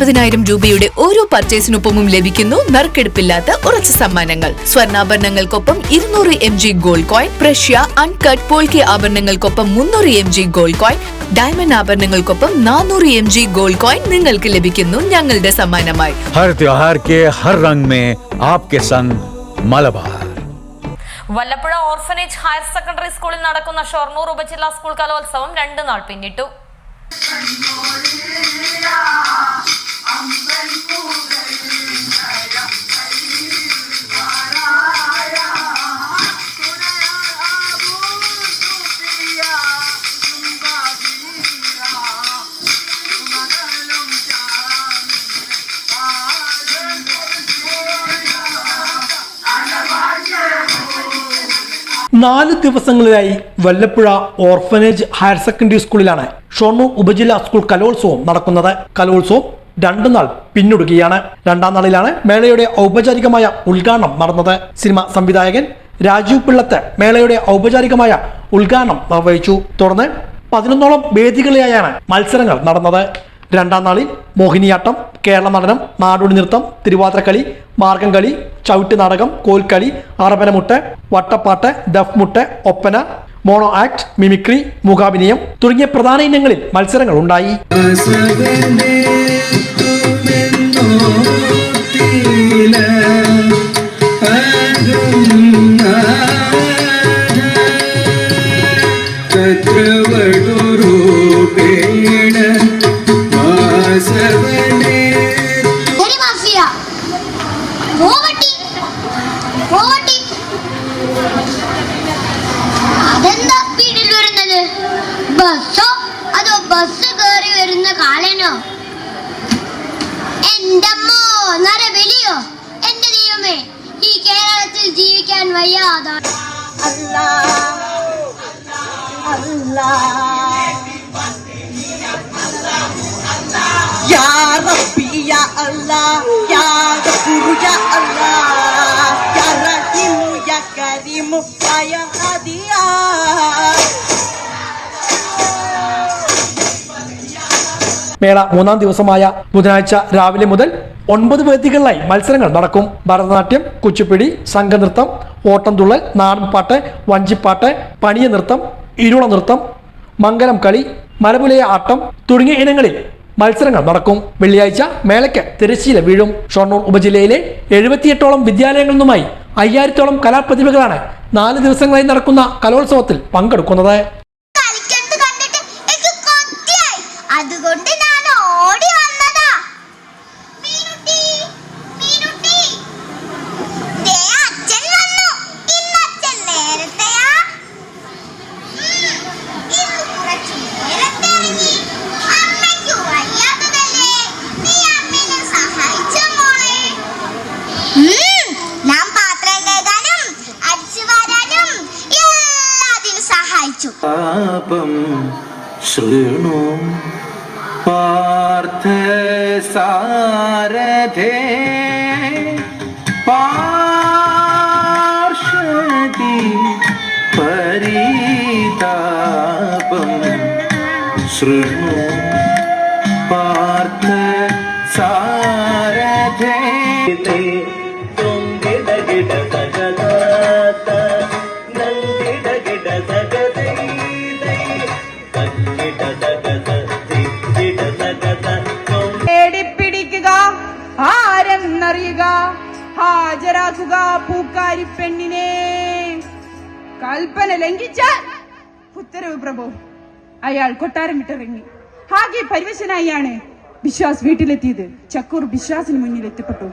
അൻപതിനായിരം രൂപയുടെ ഓരോ പർച്ചേസിനൊപ്പവും ലഭിക്കുന്നു നറുക്കെടുപ്പില്ലാത്ത ഉറച്ച സമ്മാനങ്ങൾ. സ്വർണാഭരണങ്ങൾക്കൊപ്പം ഇരുന്നൂറ് എം ജി ഗോൾഡ് കോയിൻ പ്രഷ്യ അൺകട്ട് പോൾക്കി ആഭരണങ്ങൾക്കൊപ്പം മുന്നൂറ് M G gold coin diamond ആഭരണങ്ങൾക്കൊപ്പം നാനൂറ് എം ജി ഗോൾഡ് കോയിൻ നിങ്ങൾക്ക് ലഭിക്കുന്നു ഞങ്ങളുടെ സമ്മാനമായി. Malabar Vallappuzha orphanage higher secondary സ്കൂളിൽ നടക്കുന്ന ഷൊർണൂർ ഉപജില്ലാ സ്കൂൾ കലോത്സവം രണ്ടു നാൾ പിന്നിട്ടു. നാല് ദിവസങ്ങളിലായി വല്ലപ്പുഴ ഓർഫനേജ് ഹയർ സെക്കൻഡറി സ്കൂളിലാണ് ഷൊർണൂർ ഉപജില്ലാ സ്കൂൾ കലോത്സവം നടക്കുന്നത്. കലോത്സവം രണ്ടു നാൾ പിന്നിടുകയാണ് രണ്ടാം നാളിലാണ് മേളയുടെ ഔപചാരികമായ ഉദ്ഘാടനം നടന്നത്. സിനിമ സംവിധായകൻ രാജീവ് പിള്ളത്ത് മേളയുടെ ഔപചാരികമായ ഉദ്ഘാടനം നിർവഹിച്ചു. തുടർന്ന് പതിനൊന്നോളം വേദികളിലായാണ് മത്സരങ്ങൾ നടന്നത്. രണ്ടാം നാളിൽ മോഹിനിയാട്ടം കേരള നടനം നാടോടി നൃത്തം തിരുവാതിരക്കളി മാർഗംകളി ചവിട്ട് നാടകം Kolkali Arabanamuttu Vattappattu Duffmuttu Oppana mono act mimicry മുഖാഭിനയം തുടങ്ങിയ പ്രധാന ഇനങ്ങളിൽ മത്സരങ്ങൾ ഉണ്ടായി. അതെന്താ സ്പീഡിൽ വരുന്നത്? ബസ്സോ? അതോ വരുന്ന ഈ കേരളത്തിൽ ജീവിക്കാൻ വയ്യാതാണ് Ya Allah Ya Ghafur Ya മേള മൂന്നാം ദിവസമായ ബുധനാഴ്ച രാവിലെ മുതൽ ഒൻപത് വേദികളിലായി മത്സരങ്ങൾ നടക്കും. ഭരതനാട്യം കുച്ചിപ്പിടി സംഘനൃത്തം ഓട്ടംതുള്ളൽ നാടൻപാട്ട് വഞ്ചിപ്പാട്ട് പണിയ നൃത്തം ഇരുള നൃത്തം മംഗലം കളി മലപുലയ ആട്ടം തുടങ്ങിയ ഇനങ്ങളിൽ മത്സരങ്ങൾ നടക്കും. വെള്ളിയാഴ്ച മേളയ്ക്ക് തിരശ്ശീല വീഴും. ഷൊർണൂർ ഉപജില്ലയിലെ എഴുപത്തിയെട്ടോളം വിദ്യാലയങ്ങളിൽ നിന്നുമായി അയ്യായിരത്തോളം കലാപ്രതിഭകളാണ് നാല് ദിവസങ്ങളായി നടക്കുന്ന കലോത്സവത്തിൽ പങ്കെടുക്കുന്നത്. അതുകൊണ്ട് പാപം ശൃണു പാർത്ഥ സാരഥേ. പാർഷദി പരിതാപം ശൃണു പാർത്ഥ സാരഥേ. ആരെന്നറിയുക ഹാജരാക്കുക പൂക്കാരി പെണ്ണിനെ. കൽപ്പന ലംഘിച്ചാൽ ഉത്തരവ് പ്രഭു. അയാൾ കൊട്ടാരം വിട്ടിറങ്ങി. ആകെ പരിവശനായാണ് ബിശ്വാസ് വീട്ടിലെത്തിയത്. ചക്കൂർ ബിശ്വാസിന് മുന്നിൽ എത്തിപ്പെട്ടു.